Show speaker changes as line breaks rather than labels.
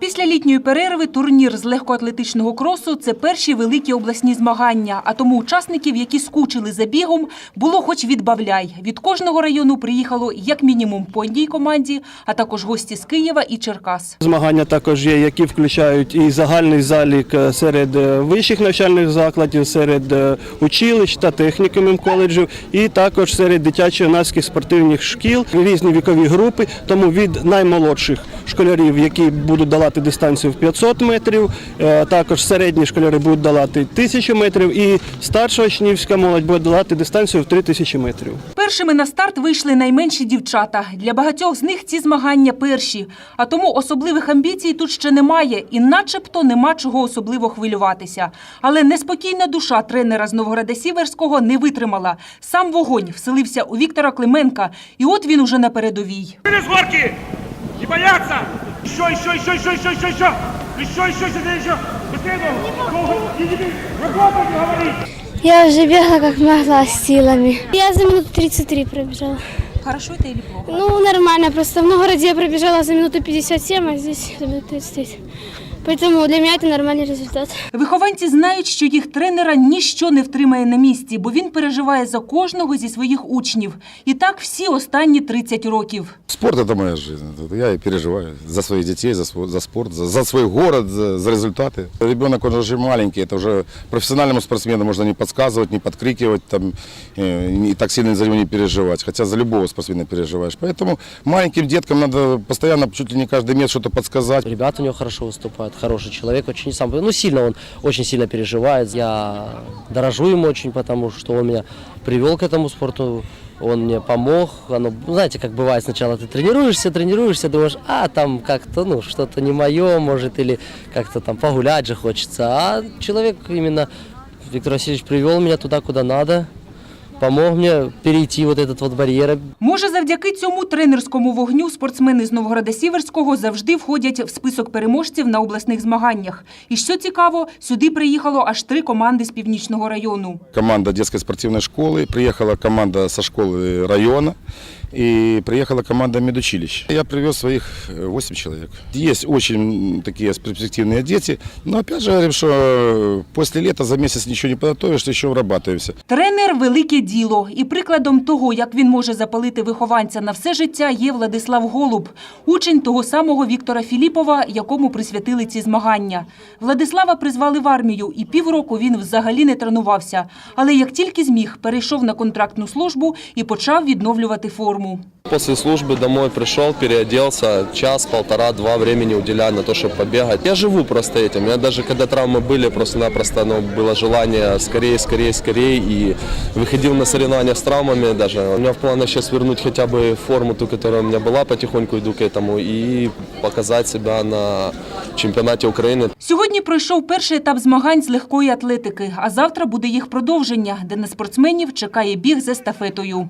Після літньої перерви турнір з легкоатлетичного кросу – це перші великі обласні змагання, а тому учасників, які скучили за бігом, було хоч відбавляй. Від кожного району приїхало як мінімум по одній команді, а також гості з Києва і Черкас.
Змагання також є, які включають і загальний залік е, серед е, вищих навчальних закладів, серед е, училищ та технікумів коледжів, і також серед дитячо-юнацьких спортивних шкіл, різні вікові групи. Тому від наймолодших школярів, які будуть долати дистанцію в 500 метрів, е, також середні школяри будуть долати 1000 метрів, і старша учнівська молодь буде долати дистанцію в 3000 метрів.
Першими на старт вийшли найменші дівчата. Для багатьох з них ці змагання перші. А тому особливих амбіцій тут ще немає і начебто нема чого особливо хвилюватися. Але неспокійна душа тренера з Новограда Сіверського не витримала. Сам вогонь вселився у Віктора Клименка, і от він уже на передовій.
Не бояться! Еще, еще, еще, еще, еще, еще, еще! Еще, еще, еще, еще! Быстрее, ногу! Говори!
Я уже бегала как могла с силами. Я за минуту 33 пробежала.
Хорошо это или плохо?
Ну, нормально, просто в Новгороде я пробежала за минуту 57, а здесь за минуту 33. Поэтому для меня это нормальный результат.
Вихованці знають, що їх тренера ніщо не втримає на місці, бо він переживає за кожного зі своїх учнів. І так всі останні 30 років.
Спорт – это моя жизнь. Это Я и переживаю за своих детей, за, свой, за спорт, за, за свой город, за, за результаты. Ребенок, он уже маленький, это уже профессиональному спортсмену можно не подсказывать, не подкрикивать, там, э, не так сильно за него не переживать. Хотя за любого спортсмена переживаешь. Поэтому маленьким деткам надо постоянно, чуть ли не каждый месяц что-то подсказать.
Ребята у него хорошо выступают, хороший человек, очень сам, ну сильно он очень сильно переживает. Я дорожу ему очень, потому что он меня привел к этому спорту, он мне помог. Оно, ну, знаете, как бывает сначала ты тренируешься, тренируешься, думаешь, а там как-то, ну, что-то не мое, может, или как-то там погулять же хочется. А человек именно, Виктор Васильевич привел меня туда, куда надо, помог мне перейти вот этот вот барьер,
Може, завдяки цьому тренерському вогню спортсмени з Новгорода Сіверського завжди входять в список переможців на обласних змаганнях. І що цікаво, сюди приїхало аж три команди з північного району.
Команда детской спортивной школы, приехала команда со школы района и приехала команда медучилищ. Я привез своих э, 8 человек. Есть очень такие перспективные дети, но опять же говорим, что э, после лета за месяц ничего не подготовишь, еще вырабатываемся.
Тренер – велике діло. І прикладом того, як він може запалити вихованця на все життя, є Владислав Голуб, учень того самого Віктора Філіпова, якому присвятили ці змагання. Владислава призвали в армію, і півроку він взагалі не тренувався. Але як тільки зміг, перейшов на контрактну службу і почав відновлювати форму.
После службы домой пришел, переоделся, час, полтора, два времени уделяю на то, чтобы побегать. Я живу просто этим. У меня даже когда травмы были, просто-напросто ну, было желание скорее, скорее, скорее. И выходил на соревнования с травмами даже. У меня в планах сейчас вернуть хотя бы форму, ту, которая у меня была, потихоньку иду к этому. И показать себя на чемпионате Украины.
Сьогодні пройшов перший етап змагань з легкої атлетики, а завтра буде їх продовження, де на спортсменів чекає біг з естафетою.